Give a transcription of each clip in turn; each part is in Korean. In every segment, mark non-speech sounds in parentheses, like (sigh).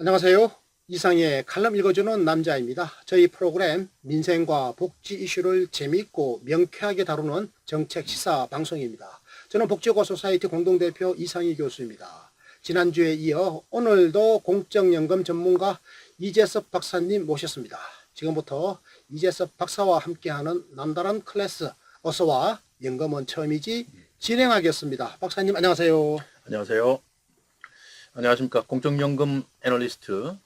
안녕하세요. 이상의 칼럼 읽어주는 남자입니다. 저희 프로그램 민생과 복지 이슈를 재미있고 명쾌하게 다루는 정책 시사 방송입니다. 저는 복지고 소사이티 공동대표 이상희 교수입니다. 지난주에 이어 오늘도 공적연금 전문가 이재섭 박사님 모셨습니다. 지금부터 이재섭 박사와 함께하는 남다른 클래스 어서와 연금은 처음이지 진행하겠습니다. 박사님 안녕하세요. 안녕하세요. 안녕하십니까. 공적연금 애널리스트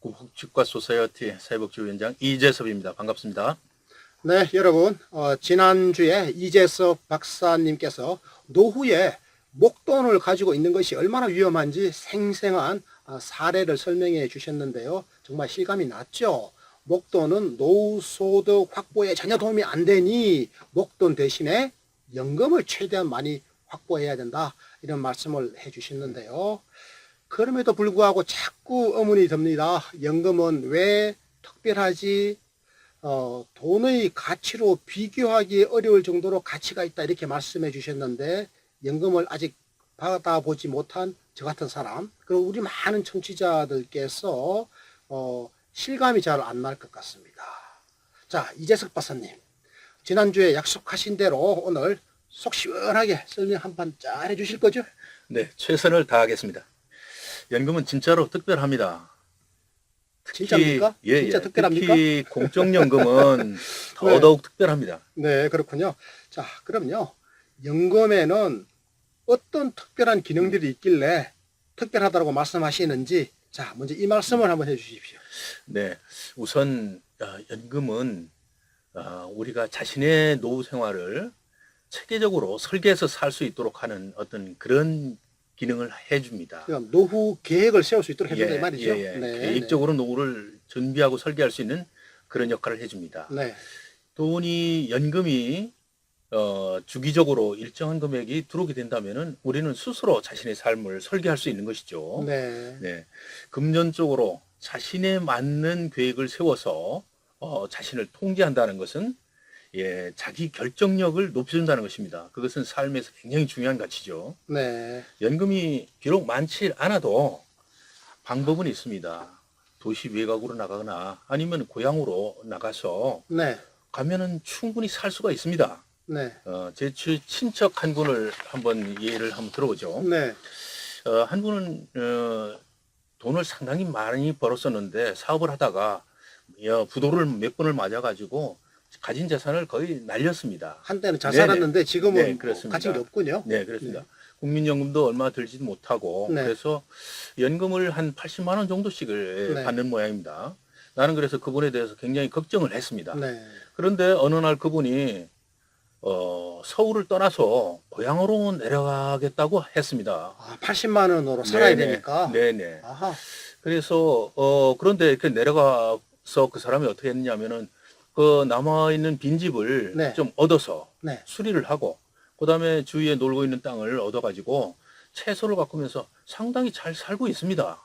국복지과 소사이어티 사회복지위원장 이재섭입니다. 반갑습니다. 네, 여러분, 어, 지난주에 이재섭 박사님께서 노후에 목돈을 가지고 있는 것이 얼마나 위험한지 생생한 어, 사례를 설명해 주셨는데요. 정말 실감이 났죠? 목돈은 노후 소득 확보에 전혀 도움이 안 되니 목돈 대신에 연금을 최대한 많이 확보해야 된다. 이런 말씀을 해 주셨는데요. 그럼에도 불구하고 자꾸 의문이 듭니다. 연금은 왜 특별하지? 어, 돈의 가치로 비교하기 어려울 정도로 가치가 있다 이렇게 말씀해 주셨는데 연금을 아직 받아보지 못한 저 같은 사람 그리고 우리 많은 청취자들께서 어, 실감이 잘 안 날 것 같습니다. 자 이재석 박사님 지난주에 약속하신 대로 오늘 속 시원하게 설명 한 판 잘 해주실 거죠? 네, 최선을 다하겠습니다. 연금은 진짜로 특별합니다. 진짜입니까? 예, 진짜 예. 특별합니까? 특히 공적연금은 (laughs) 더더욱 특별합니다. 네, 그렇군요. 자, 그럼요. 연금에는 어떤 특별한 기능들이 있길래 특별하다고 말씀하시는지, 자, 먼저 이 말씀을 한번 해 주십시오. 네, 우선 어, 연금은 어, 우리가 자신의 노후 생활을 체계적으로 설계해서 살 수 있도록 하는 어떤 그런 기능을 해줍니다. 그러니까 노후 계획을 세울 수 있도록 해준다 이 말이죠. 예, 예. 계획적으로 노후를 준비하고 설계할 수 있는 그런 역할을 해줍니다. 네. 돈이 연금이 어, 주기적으로 일정한 금액이 들어오게 된다면은 우리는 스스로 자신의 삶을 설계할 수 있는 것이죠. 네. 네. 금전적으로 자신에 맞는 계획을 세워서 어, 자신을 통제한다는 것은 예, 자기 결정력을 높여준다는 것입니다. 그것은 삶에서 굉장히 중요한 가치죠. 네. 연금이 비록 많지 않아도 방법은 있습니다. 도시 외곽으로 나가거나 아니면 고향으로 나가서 네. 가면은 충분히 살 수가 있습니다. 네. 어, 제 치- 친척 한 분을 한번 예를 한번 들어보죠. 네. 어, 한 분은 어, 돈을 상당히 많이 벌었었는데 사업을 하다가 어, 부도를 몇 번을 맞아가지고 가진 재산을 거의 날렸습니다. 한때는 잘 네네. 살았는데 지금은 네, 그렇습니다. 가진 게 없군요. 네, 그렇습니다. 국민연금도 얼마 들지도 못하고 네. 그래서 연금을 한 80만 원 정도씩을 네. 받는 모양입니다. 나는 그래서 그분에 대해서 굉장히 걱정을 했습니다. 네. 그런데 어느 날 그분이 어, 서울을 떠나서 고향으로 내려가겠다고 했습니다. 아, 80만 원으로 살아야 네네. 되니까. 네네. 아하. 그래서 어, 그런데 이렇게 내려가서 그 사람이 어떻게 했냐면은 그 남아 있는 빈집을 네. 좀 얻어서 네. 수리를 하고 그다음에 주위에 놀고 있는 땅을 얻어 가지고 채소를 바꾸면서 상당히 잘 살고 있습니다.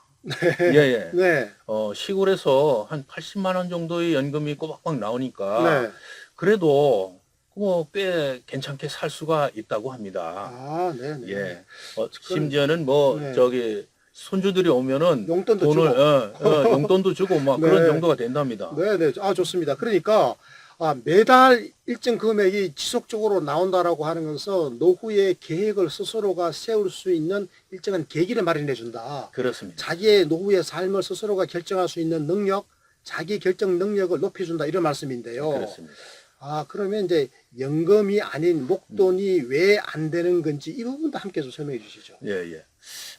예, 예. 네. 어, 시골에서 한 80만 원 정도의 연금이 꼬박꼬박 나오니까 네. 그래도 뭐꽤 괜찮게 살 수가 있다고 합니다. 아, 네. 네. 예. 어, 심지어는 뭐 네. 저기 손주들이 오면은 용돈도 돈을 주고. 어, 어, 용돈도 주고 (laughs) 막 네. 그런 정도가 된답니다. 네, 네. 아, 좋습니다. 그러니까 아, 매달 일정 금액이 지속적으로 나온다라고 하는 것은 노후의 계획을 스스로가 세울 수 있는 일정한 계기를 마련해 준다. 그렇습니다. 자기의 노후의 삶을 스스로가 결정할 수 있는 능력, 자기 결정 능력을 높여 준다 이런 말씀인데요. 그렇습니다. 아 그러면 이제 연금이 아닌 목돈이 왜 안 되는 건지 이 부분도 함께 좀 설명해 주시죠. 예, 예.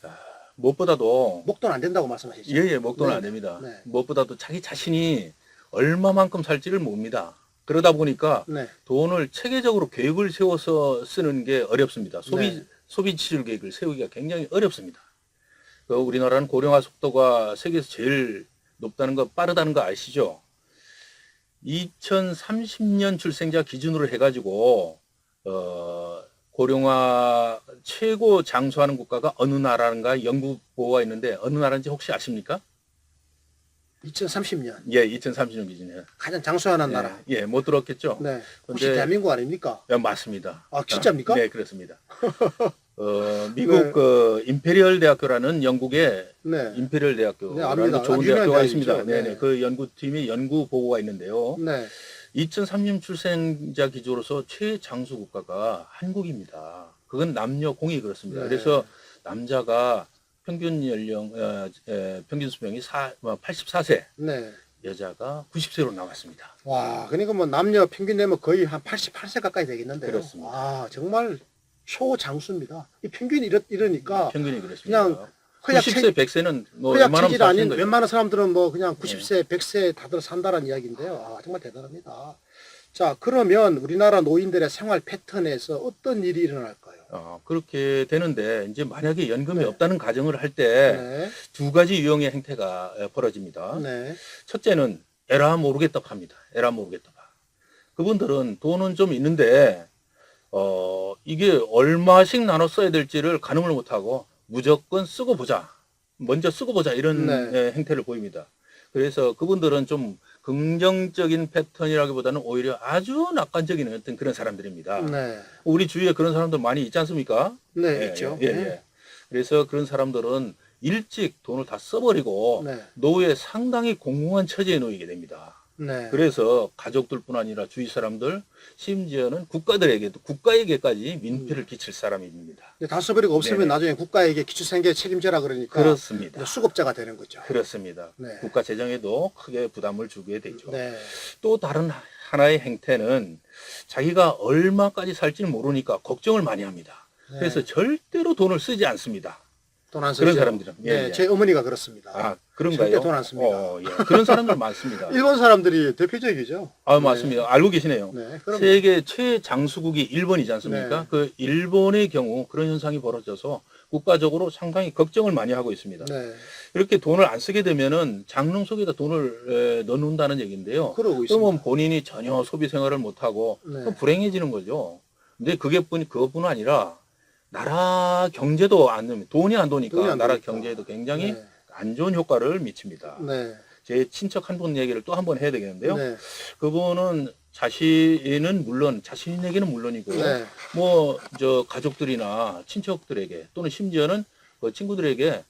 아, 무엇보다도 목돈 안 된다고 말씀하시죠. 예, 예, 목돈은 네. 안 됩니다. 네. 무엇보다도 자기 자신이 얼마만큼 살지를 봅니다. 그러다 보니까 네, 돈을 체계적으로 계획을 세워서 쓰는 게 어렵습니다. 소비 네. 소비 지출 계획을 세우기가 굉장히 어렵습니다. 그 우리나라는 고령화 속도가 세계에서 제일 높다는 거 빠르다는 거 아시죠? 2030년 출생자 기준으로 해가지고 어, 고령화 최고 장수하는 국가가 어느 나라인가 연구 보고가 있는데 어느 나라인지 혹시 아십니까? 2030년 예, 2030년 기준에. 가장 장수하는 나라. 예, 예, 못 들었겠죠? 네, 혹시 근데- 대한민국 아닙니까? 예, 맞습니다. 아, 진짜입니까? 네, 그렇습니다. (laughs) 어, 미국 네. 그 임페리얼 대학교라는 영국의 네. 임페리얼 대학교라는 네, 압니다. 좋은 유명한 대학교가 대학이죠. 있습니다. 네. 네 네. 그 연구팀의 연구 보고가 있는데요. 네. 2003년 출생자 기준으로서 최장수 국가가 한국입니다. 그건 남녀 공이 그렇습니다. 네. 그래서 남자가 평균 연령, 어, 에, 평균 수명이 사, 84세, 네. 여자가 90세로 나왔습니다. 와, 그러니까 뭐 남녀 평균 내면 거의 한 88세 가까이 되겠는데요. 그렇습니다. 와, 정말 초장수입니다. 이 평균이 이러, 이러니까 평균이 그렇습니다. 그냥 허약 90세, 100세는 뭐 허약 웬만하면 체질 사시는 아닌. 네. 웬만한 사람들은 뭐 그냥 90세, 100세 다들 산다는 이야기인데요. 아, 정말 대단합니다. 자, 그러면 우리나라 노인들의 생활 패턴에서 어떤 일이 일어날까요? 어, 그렇게 되는데 이제 만약에 연금이 네. 없다는 가정을 할 때 두 네. 가지 유형의 행태가 에, 벌어집니다. 네. 첫째는 에라 모르겠다 팝니다. 에라 모르겠다 파. 그분들은 돈은 좀 있는데 어 이게 얼마씩 나눠 써야 될지를 가늠을 못하고 무조건 쓰고 보자. 먼저 쓰고 보자 이런 네. 예, 행태를 보입니다. 그래서 그분들은 좀 긍정적인 패턴이라기보다는 오히려 아주 낙관적인 어떤 그런 사람들입니다. 네. 우리 주위에 그런 사람들 많이 있지 않습니까? 네, 예, 있죠. 예, 예. 그래서 그런 사람들은 일찍 돈을 다 써버리고 네. 노후에 상당히 공공한 처지에 놓이게 됩니다. 네. 그래서 가족들뿐 아니라 주위 사람들, 심지어는 국가들에게도 국가에게까지 민폐를 끼칠 사람입니다. 써버리고 없으면 네네. 나중에 국가에게 기초생계 책임져라 그러니까 그렇습니다. 수급자가 되는 거죠. 그렇습니다. 네. 국가 재정에도 크게 부담을 주게 되죠. 네. 또 다른 하나의 행태는 자기가 얼마까지 살지는 모르니까 걱정을 많이 합니다. 네. 그래서 절대로 돈을 쓰지 않습니다. 돈안 쓰죠. 그런 사람들은. 예, 네, 예. 제 어머니가 그렇습니다. 아, 그런가요? 절대 돈안 씁니다. 어, 예. 그런 사람들 많습니다. (laughs) 일본 사람들이 대표적이죠. 아, 맞습니다. 알고 계시네요. 네. 그럼 세계 최장수국이 일본이지 않습니까? 네. 그 일본의 경우 그런 현상이 벌어져서 국가적으로 상당히 걱정을 많이 하고 있습니다. 네. 이렇게 돈을 안 쓰게 되면은 장롱 속에다 돈을 에, 넣는다는 얘기인데요. 그러고 있습니다. 그러면 본인이 전혀 소비 생활을 못 하고 네. 불행해지는 거죠. 근데 그게 뿐 그것뿐 아니라 나라 경제도 안 돈이 안 도니까 돈이 안 나라. 경제에도 굉장히 네. 안 좋은 효과를 미칩니다. 네. 제 친척 한 분 얘기를 또 한 번 해야 되겠는데요. 네. 그분은 자신은 물론 자신에게는 물론이고 네. 뭐 저 가족들이나 친척들에게 또는 심지어는 그 친구들에게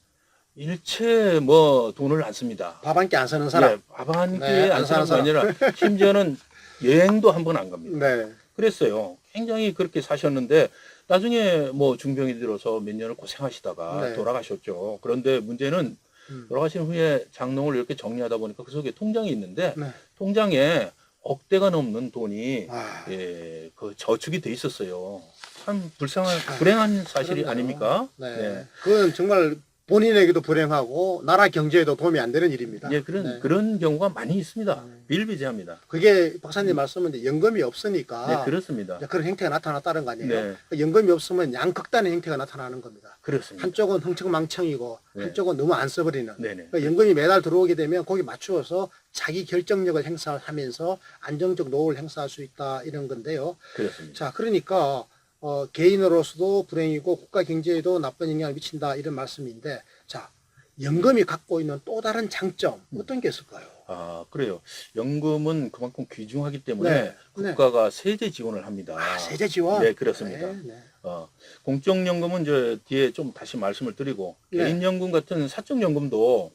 일체 뭐 돈을 안 씁니다. 밥 한 끼 안 사는 사람. 예, 밥한 끼 네, 안안 사는 거 사는 아니라 (laughs) 심지어는 여행도 한 번 안 갑니다. 네. 그랬어요. 굉장히 그렇게 사셨는데 나중에 뭐 중병이 들어서 몇 년을 고생하시다가 네. 돌아가셨죠. 그런데 문제는 음. 돌아가신 후에 장롱을 이렇게 정리하다 보니까 그 속에 통장이 있는데 네. 통장에 억대가 넘는 돈이 아, 예, 그 저축이 돼 있었어요. 참 불쌍한 아, 불행한 사실이 그러네요. 아닙니까? 네. 네. 그건 정말 본인에게도 불행하고 나라 경제에도 도움이 안 되는 일입니다. 예, 그런 네. 그런 경우가 많이 있습니다. 음. 비일비재합니다. 그게 박사님 말씀은 이제 연금이 없으니까 네, 그렇습니다. 이제 그런 행태가 나타났다는 거 아니에요? 네. 그 연금이 없으면 양극단의 행태가 나타나는 겁니다. 그렇습니다. 한쪽은 흥청망청이고 네. 한쪽은 너무 안 써버리는 네네. 그러니까 연금이 매달 들어오게 되면 거기 맞추어서 자기 결정력을 행사하면서 안정적 노후를 행사할 수 있다 이런 건데요. 그렇습니다. 자, 그러니까 어, 개인으로서도 불행이고 국가 경제에도 나쁜 영향을 미친다 이런 말씀인데, 자, 연금이 갖고 있는 또 다른 장점 어떤 게 있을까요? 아, 그래요. 연금은 그만큼 귀중하기 때문에 네, 네. 국가가 세제 지원을 합니다. 아, 세제 지원. 네, 그렇습니다. 네, 네. 어, 공적연금은 이제 뒤에 좀 다시 말씀을 드리고 네. 개인연금 같은 사적연금도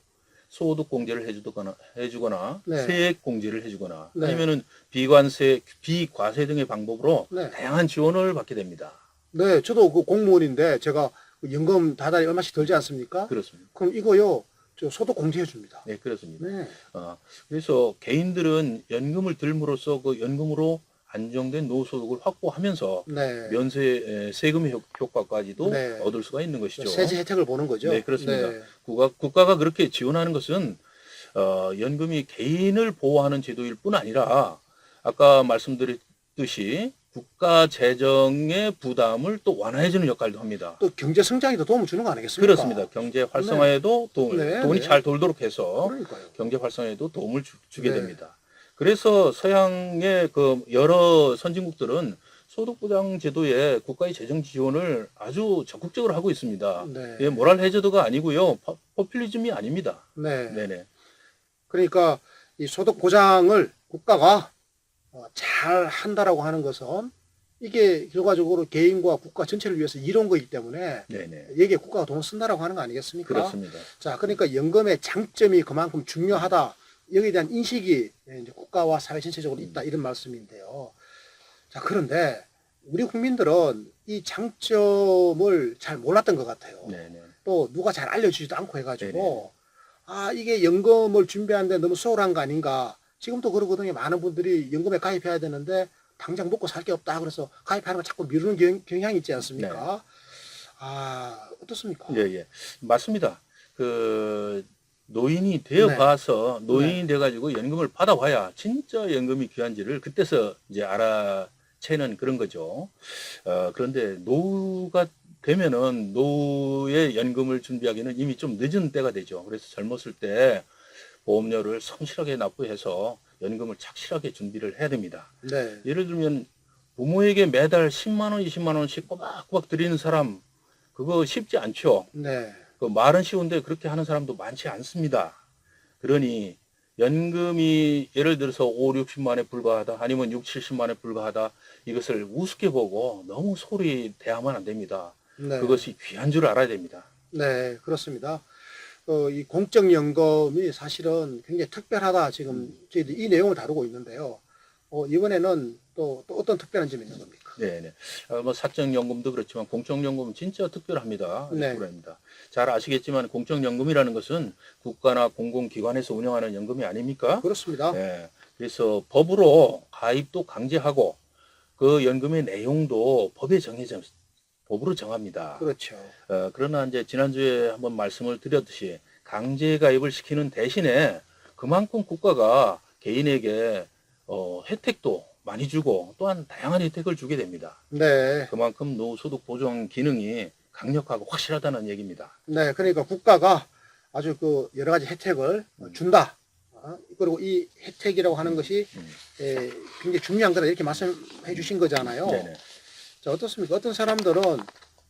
소득 공제를 해주거나 해주거나 네. 세액 공제를 해주거나 네. 아니면은 비관세, 비과세 등의 방법으로 네. 다양한 지원을 받게 됩니다. 네, 저도 그 공무원인데 제가 그 연금 다달이 얼마씩 들지 않습니까? 그렇습니다. 그럼 이거요, 저 소득 공제해 줍니다. 네, 그렇습니다. 네. 어, 그래서 개인들은 연금을 들므로써 그 연금으로 안정된 노후 소득을 확보하면서 네. 면세 효, 효과까지도 네. 얻을 수가 있는 것이죠. 세제 혜택을 보는 거죠. 네, 그렇습니다. 네. 국가, 국가가 그렇게 지원하는 것은 어, 연금이 개인을 보호하는 제도일 뿐 아니라 아까 말씀드렸듯이 국가 재정의 부담을 또 완화해주는 역할도 합니다. 또 경제 성장에도 도움을 주는 거 아니겠습니까? 그렇습니다. 경제 활성화에도 도움을, 네, 돈이 네. 잘 돌도록 해서 그러니까요. 경제 활성화에도 도움을 주, 게 네. 됩니다. 그래서 서양의 그 여러 선진국들은 소득보장 제도에 국가의 재정 지원을 아주 적극적으로 하고 있습니다. 네. 예, 모랄 해저드가 아니고요. 퍼, 포퓰리즘이 아닙니다. 네. 네네. 그러니까 이 소득 보장을 국가가 어, 잘 한다라고 하는 것은 이게 결과적으로 개인과 국가 전체를 위해서 이룬 거기 때문에 네네. 여기에 국가가 돈을 쓴다라고 하는 거 아니겠습니까? 그렇습니다. 자, 그러니까 연금의 장점이 그만큼 중요하다. 여기에 대한 인식이 이제 국가와 사회 전체적으로 있다 이런 말씀인데요. 자, 그런데 우리 국민들은 이 장점을 잘 몰랐던 것 같아요. 네네. 또 누가 잘 알려주지도 않고 해가지고 아 이게 연금을 준비하는데 너무 소홀한 거 아닌가 지금도 그러거든요 많은 분들이 연금에 가입해야 되는데 당장 먹고 살 게 없다 그래서 가입하는 거 자꾸 미루는 경, 경향이 있지 않습니까 아 어떻습니까 예, 예. 맞습니다. 그 노인이 되어 네. 봐서 노인이 돼 가지고 연금을 받아봐야 진짜 연금이 귀한지를 그때서 이제 알아채는 그런 거죠. 어, 그런데 노후가 되면은 노후의 연금을 준비하기는 이미 좀 늦은 때가 되죠. 그래서 젊었을 때 보험료를 성실하게 납부해서 연금을 착실하게 준비를 해야 됩니다. 네 예를 들면 부모에게 매달 10만 원, 20만 원씩 꼬박꼬박 드리는 사람 그거 쉽지 않죠. 네. 그 말은 쉬운데 그렇게 하는 사람도 많지 않습니다. 그러니 연금이 예를 들어서 5, 60만에 불과하다 아니면 6, 70만에 불과하다 이것을 우습게 보고 너무 소리 대하면 안 됩니다. 네. 그것이 귀한 줄 알아야 됩니다. 네, 그렇습니다. 어, 이 공적연금이 사실은 굉장히 특별하다. 지금 음. 저희들이 이 내용을 다루고 있는데요. 어, 이번에는 또, 또 어떤 특별한 점이 있는 겁니까? 네 네. 어, 뭐 사적연금도 그렇지만 공적연금은 진짜 특별합니다. 네. 프로입니다. 잘 아시겠지만 공적연금이라는 것은 국가나 공공기관에서 운영하는 연금이 아닙니까? 그렇습니다. 예. 그래서 법으로 가입도 강제하고 그 연금의 내용도 법에 정해져 법으로 정합니다. 그렇죠. 어, 그러나 이제 지난주에 한번 말씀을 드렸듯이 강제 가입을 시키는 대신에 그만큼 국가가 개인에게 어, 혜택도 많이 주고 또한 다양한 혜택을 주게 됩니다. 네. 그만큼 노후소득 보장 기능이 강력하고 확실하다는 얘기입니다. 네, 그러니까 국가가 아주 그 여러 가지 혜택을 음. 준다. 어, 그리고 이 혜택이라고 하는 것이 음. 에, 굉장히 중요한 거다 이렇게 말씀해 주신 거잖아요. 네네. 자, 어떻습니까? 어떤 사람들은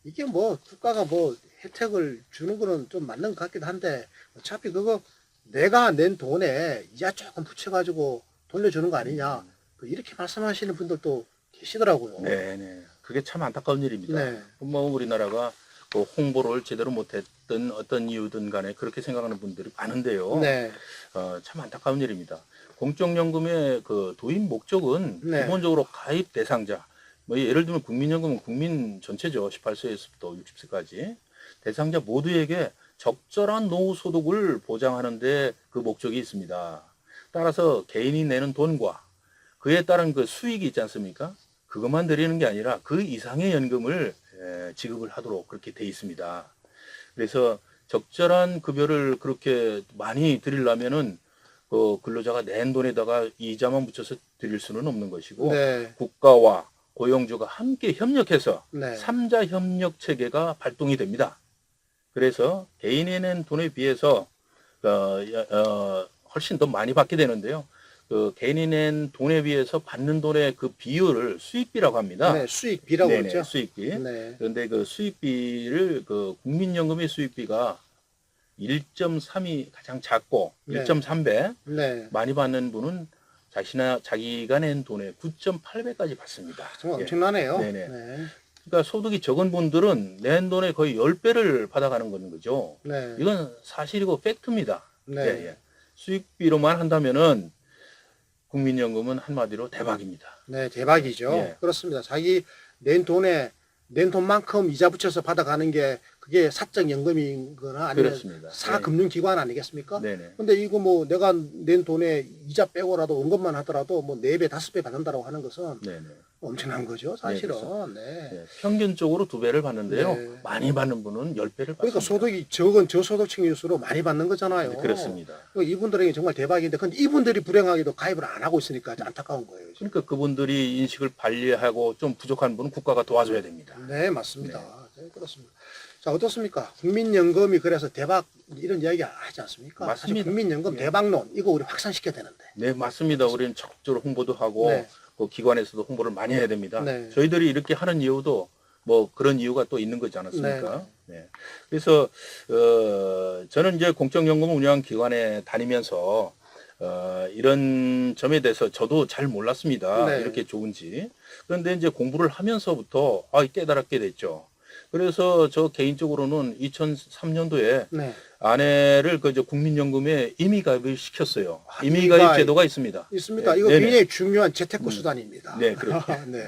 이게 뭐 국가가 뭐 혜택을 주는 거는 좀 맞는 것 같기도 한데 어차피 그거 내가 낸 돈에 이자 조금 붙여가지고 돌려주는 거 아니냐. 그 이렇게 말씀하시는 분들도 계시더라고요. 네 네. 그게 참 안타까운 일입니다. 네. 뭐 우리나라가 그 홍보를 제대로 못했던 어떤 이유든 간에 그렇게 생각하는 분들이 많은데요. 네. 어, 참 안타까운 일입니다. 공적연금의 그 도입 목적은 네. 기본적으로 가입 대상자, 뭐 예를 들면 국민연금은 국민 전체죠. 18세에서부터 60세까지 대상자 모두에게 적절한 노후 소득을 보장하는데 그 목적이 있습니다. 따라서 개인이 내는 돈과 그에 따른 그 수익이 있지 않습니까? 그것만 드리는 게 아니라 그 이상의 연금을 에, 지급을 하도록 그렇게 돼 있습니다. 그래서 적절한 급여를 그렇게 많이 드리려면은 그 근로자가 낸 돈에다가 이자만 붙여서 드릴 수는 없는 것이고 네. 국가와 고용주가 함께 협력해서 네. 삼자 협력 체계가 발동이 됩니다. 그래서 개인이 낸 돈에 비해서 어, 여- 어, 훨씬 더 많이 받게 되는데요. 그 개인이 낸 돈에 비해서 받는 돈의 그 비율을 수익비라고 합니다. 네, 수익비라고 네네, 그러죠. 수익비. 네. 그런데 그 수익비를 그 국민연금의 수익비가 1.3이 가장 작고 네. 1.3배 네. 많이 받는 분은 자신나 자기가 낸 돈의 9.8배까지 받습니다. 정말 예. 엄청나네요. 네네. 네. 그러니까 소득이 적은 분들은 낸 돈의 거의 10배를 받아가는 거는 거죠. 네. 이건 사실이고 팩트입니다. 네. 예, 예. 수익비로만 한다면은 국민연금은 한마디로 대박입니다. 네, 대박이죠. 예. 그렇습니다. 자기 낸 돈에 낸 돈만큼 이자 붙여서 받아가는 게 그게 사적 연금인 거나 아니면 그렇습니다. 사금융기관 아니겠습니까? 네네. 근데 이거 뭐 내가 낸 돈에 이자 빼고라도 언급만 하더라도 뭐 네 배 다섯 배 받는다라고 하는 것은 네네. 엄청난 거죠, 사실은. 그렇죠. 네. 예, 평균적으로 두 배를 받는데요. 네. 많이 받는 분은 열 배를 받습니다. 그러니까 소득이 적은 저소득층일수록 많이 받는 거잖아요. 네, 그렇습니다. 그러니까 이분들에게 정말 대박인데, 근데 이분들이 불행하게도 가입을 안 하고 있으니까 안타까운 거예요. 지금. 그러니까 그분들이 인식을 관리하고 좀 부족한 분은 국가가 도와줘야 됩니다. 네, 맞습니다. 네, 그렇습니다. 자, 어떻습니까? 국민연금이 그래서 대박 이런 이야기 하지 않습니까? 맞습니다. 국민연금 예. 대박론 이거 우리 확산시켜야 되는데. 네, 맞습니다. 우리는 적극적으로 홍보도 하고 네. 그 기관에서도 홍보를 많이 해야 됩니다. 네. 저희들이 이렇게 하는 이유도 뭐 그런 이유가 또 있는 거지 않았습니까? 네. 그래서 어, 저는 이제 공적연금 운영 기관에 다니면서 어, 이런 점에 대해서 저도 잘 몰랐습니다. 네. 이렇게 좋은지. 그런데 이제 공부를 하면서부터 아, 깨달았게 됐죠. 그래서 저 개인적으로는 2003년도에 네. 아내를 그 저 국민연금에 임의가입을 시켰어요. 아, 임의가입 임의가입. 제도가 있습니다. 있습니다. 네, 이거 네네. 굉장히 중요한 재테크 수단입니다. 네, 그렇죠. (laughs) 네.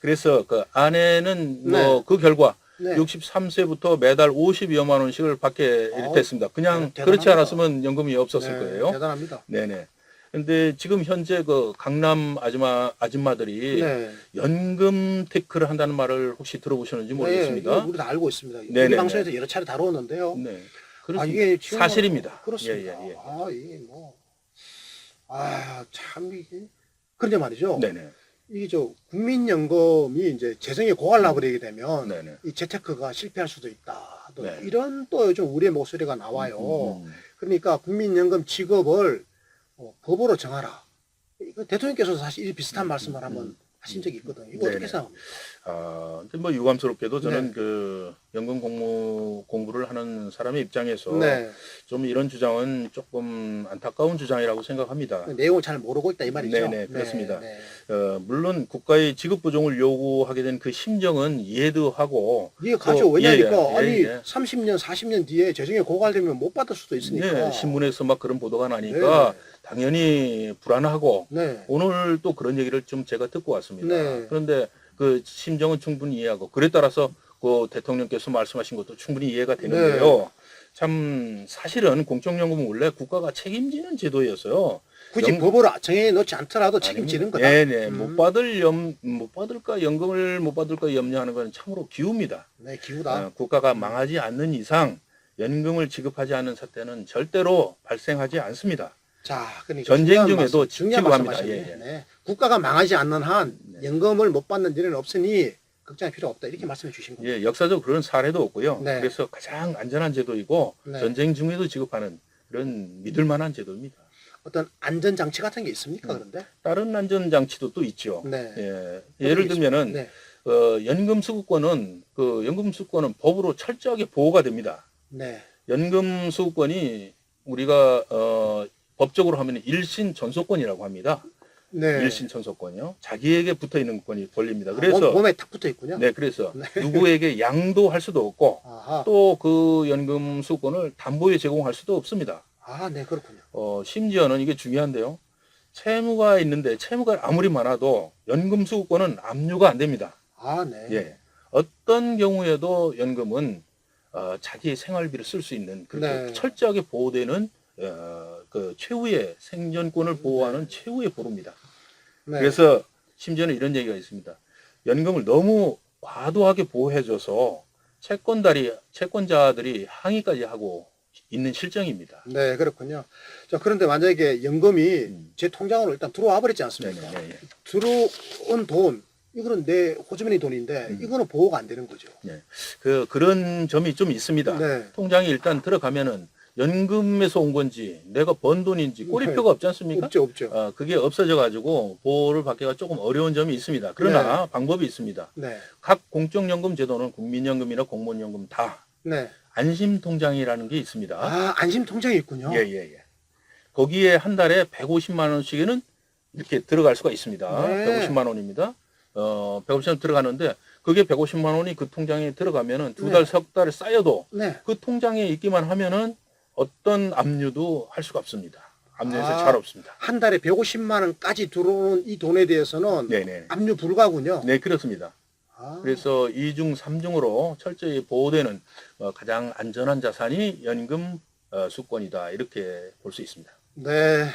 그래서 그 아내는 네. 뭐 그 결과 네. 63세부터 매달 52여만 원씩을 받게 됐습니다. 그냥 대- 그렇지. 않았으면 연금이 없었을 네, 거예요. 대단합니다. 네네. 근데 지금 현재 그 강남 아줌마 아줌마들이 네. 연금 테크를 한다는 말을 혹시 들어보셨는지 모르겠습니다. 네, 이거 우리 다 알고 있습니다. 네네네. 우리 방송에서 여러 차례 다루었는데요. 네. 아, 그렇습니다. 이게 사실입니다. 그렇습니다. 예, 예, 예. 아, 이게 뭐. 아, 참, 이게. 그런데 말이죠. 네네. 이게 저 국민연금이 이제 재정에 고갈나 버리게 되면 네네. 이 재테크가 실패할 수도 있다. 또 네. 이런 또 요즘 우리의 목소리가 나와요. 음, 그러니까 국민연금 직업을 어, 법으로 정하라. 이거 대통령께서도 사실 이 비슷한 말씀을 한번 하신 적이 있거든요. 이거 어떻게. 생각합니까? 아, 근데 뭐 유감스럽게도 저는 네. 그 연금 공무 공부를 하는 사람의 입장에서 네. 좀 이런 주장은 조금 안타까운 주장이라고 생각합니다. 내용을 잘 모르고 있다 이 말이죠. 네네, 그렇습니다. 네, 어, 물론 국가의 지급 보종을 요구하게 된 그 심정은 이해도 하고 네. 이해 가죠. 어, 왜냐니까 예, 예, 아니 예. 30년, 40년 뒤에 재정에 고갈되면 못 받을 수도 있으니까. 네, 신문에서 막 그런 보도가 나니까 당연히 불안하고 네. 네. 오늘 또 그런 얘기를 좀 제가 듣고 왔습니다. 네. 그런데 그 심정은 충분히 이해하고 그에 따라서 그 대통령께서 말씀하신 것도 충분히 이해가 되는데요. 네. 참 사실은 공적연금은 원래 국가가 책임지는 제도였어요. 굳이 영- 법으로 정해 놓지 않더라도 책임지는 거다. 네네 음. 못 받을 염 못 받을까 연금을 못 받을까 염려하는 건 참으로 기우입니다. 네, 기우다. 어, 국가가 망하지 않는 이상 연금을 지급하지 않는 사태는 절대로 발생하지 않습니다. 자, 그러니까 전쟁 중에도 말씀, 중요한 지급합니다. 말씀하시네. 예, 예. 네. 국가가 망하지 않는 한 네. 연금을 못 받는 일은 없으니 걱정할 필요 없다. 이렇게 말씀해 주신 겁니다. 예, 역사적 그런 사례도 없고요. 네. 그래서 가장 안전한 제도이고 네. 전쟁 중에도 지급하는 그런 믿을 만한 제도입니다. 어떤 안전 장치 같은 게 있습니까? 음. 그런데? 다른 안전 장치도 또 있죠. 네. 예, 예를 들면은 네. 어, 연금 수급권은 그 연금 수급권은 법으로 철저하게 보호가 됩니다. 네. 연금 수급권이 우리가 어, 법적으로 하면 일신 전소권이라고 합니다. 네. 일신 전소권이요. 자기에게 붙어 있는 권이 권리입니다. 아, 그래서 몸, 몸에 탁 붙어 있군요. 네, 그래서 네. 누구에게 양도할 수도 없고 (laughs) 아하. 또 그 연금 수권을 담보에 제공할 수도 없습니다. 아, 네, 그렇군요. 어, 심지어는 이게 중요한데요. 채무가 있는데 채무가 아무리 많아도 연금 수급권은 압류가 안 됩니다. 아, 네. 예. 어떤 경우에도 연금은 어, 자기의 생활비를 쓸 수 있는 그렇게 네. 철저하게 보호되는 어, 그 최후의 생존권을 보호하는 최후의 보루입니다. 네. 그래서 심지어는 이런 얘기가 있습니다. 연금을 너무 과도하게 보호해줘서 채권다리 채권자들이 항의까지 하고 있는 실정입니다. 네, 그렇군요. 자, 그런데 만약에 연금이 음. 제 통장으로 일단 들어와 버렸지 않습니까? 네네. 들어온 돈, 이거는 내 호주머니 돈인데, 음. 이거는 보호가 안 되는 거죠. 그 그런 점이 좀 있습니다. 네. 통장에 일단 들어가면은 연금에서 온 건지 내가 번 돈인지 꼬리표가 없지 않습니까? 없죠, 없죠. 어, 그게 없어져 가지고 보호를 받기가 조금 어려운 점이 있습니다. 그러나 방법이 있습니다. 네. 각 공적연금 제도는 국민연금이나 공무원연금 다 네. 안심통장이라는 게 있습니다. 아, 안심 통장이 있군요. 예, 예, 예. 거기에 한 달에 150만 원씩에는 이렇게 들어갈 수가 있습니다. 네. 150만 원입니다. 어, 150만 원 들어가는데 그게 150만 원이 그 통장에 들어가면은 두 네. 달, 석달 쌓여도 네. 그 통장에 있기만 하면은 어떤 압류도 할 수가 없습니다. 압류해서 아. 잘 없습니다. 한 달에 150만 원까지 들어오는 이 돈에 대해서는 네네. 압류 불가군요. 네, 그렇습니다. 아, 그래서 이중삼중으로 철저히 보호되는 어, 가장 안전한 자산이 연금 어, 수권이다. 이렇게 볼 수 있습니다. 네.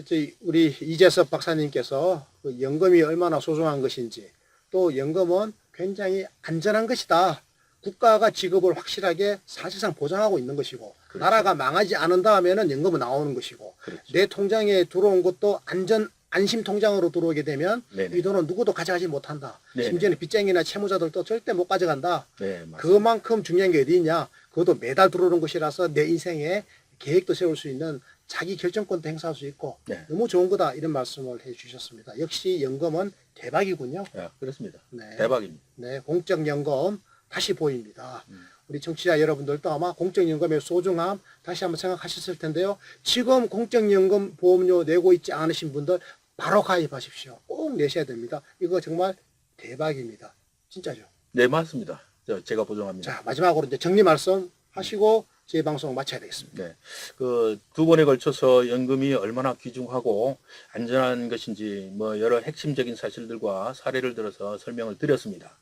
이제 우리 이재섭 박사님께서 그 연금이 얼마나 소중한 것인지 또 연금은 굉장히 안전한 것이다. 국가가 지급을 확실하게 사실상 보장하고 있는 것이고 그렇죠. 나라가 망하지 않은다 하면은 연금은 나오는 것이고 그렇죠. 내 통장에 들어온 것도 안전 안심 통장으로 들어오게 되면 네네. 이 돈은 누구도 가져가지 못한다. 네네. 심지어는 빚쟁이나 채무자들도 절대 못 가져간다. 네. 그만큼 중요한 게 어디 있냐? 그것도 매달 들어오는 것이라서 내 인생에 계획도 세울 수 있는 자기 결정권도 행사할 수 있고 네. 너무 좋은 거다 이런 말씀을 해주셨습니다. 역시 연금은 대박이군요. 야, 그렇습니다. 네, 대박입니다. 네, 공적 연금 다시 보입니다. 음. 우리 청취자 여러분들도 아마 공적연금의 소중함 다시 한번 생각하셨을 텐데요. 지금 공적연금 보험료 내고 있지 않으신 분들 바로 가입하십시오. 꼭 내셔야 됩니다. 이거 정말 대박입니다. 진짜죠. 네, 맞습니다. 저, 제가 보정합니다. 자, 마지막으로 이제 정리 말씀 하시고 제 방송을 마쳐야 되겠습니다. 네. 그 두 번에 걸쳐서 연금이 얼마나 귀중하고 안전한 것인지 뭐 여러 핵심적인 사실들과 사례를 들어서 설명을 드렸습니다.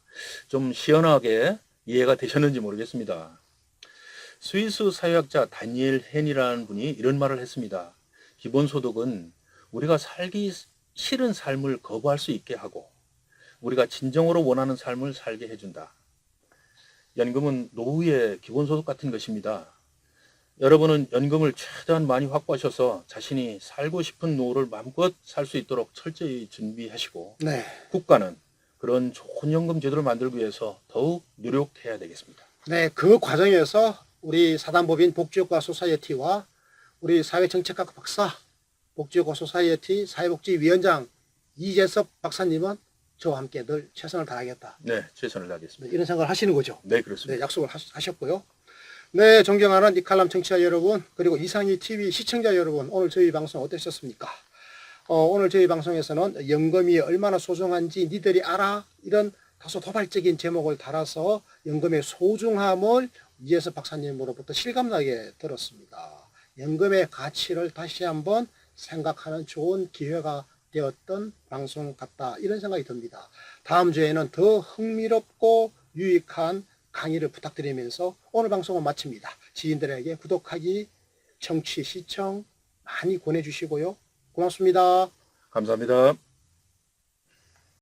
좀 시원하게 이해가 되셨는지 모르겠습니다. 스위스 사회학자 다니엘 헨이라는 분이 이런 말을 했습니다. 기본소득은 우리가 살기 싫은 삶을 거부할 수 있게 하고 우리가 진정으로 원하는 삶을 살게 해준다. 연금은 노후의 기본소득 같은 것입니다. 여러분은 연금을 최대한 많이 확보하셔서 자신이 살고 싶은 노후를 마음껏 살 수 있도록 철저히 준비하시고 네. 국가는 그런 좋은 연금 제도를 만들기 위해서 더욱 노력해야 되겠습니다. 네, 그 과정에서 우리 사단법인 복지효과 소사이어티와 우리 사회정책학 박사, 복지효과 소사이어티 사회복지위원장 이재섭 박사님은 저와 함께 늘 최선을 다하겠다. 네, 최선을 다하겠습니다. 이런 생각을 하시는 거죠. 네, 네, 그렇습니다. 약속을 하, 하셨고요. 네, 존경하는 이칼람 청취자 여러분, 그리고 이상희 TV 시청자 여러분, 오늘 저희 방송 어떠셨습니까? 어, 오늘 저희 방송에서는 연금이 얼마나 소중한지 니들이 알아? 이런 다소 도발적인 제목을 달아서 연금의 소중함을 이재섭 박사님으로부터 실감나게 들었습니다. 연금의 가치를 다시 한번 생각하는 좋은 기회가 되었던 방송 같다. 이런 생각이 듭니다. 다음 주에는 더 흥미롭고 유익한 강의를 부탁드리면서 오늘 방송을 마칩니다. 지인들에게 구독하기, 청취, 시청 많이 권해주시고요. 고맙습니다. 감사합니다.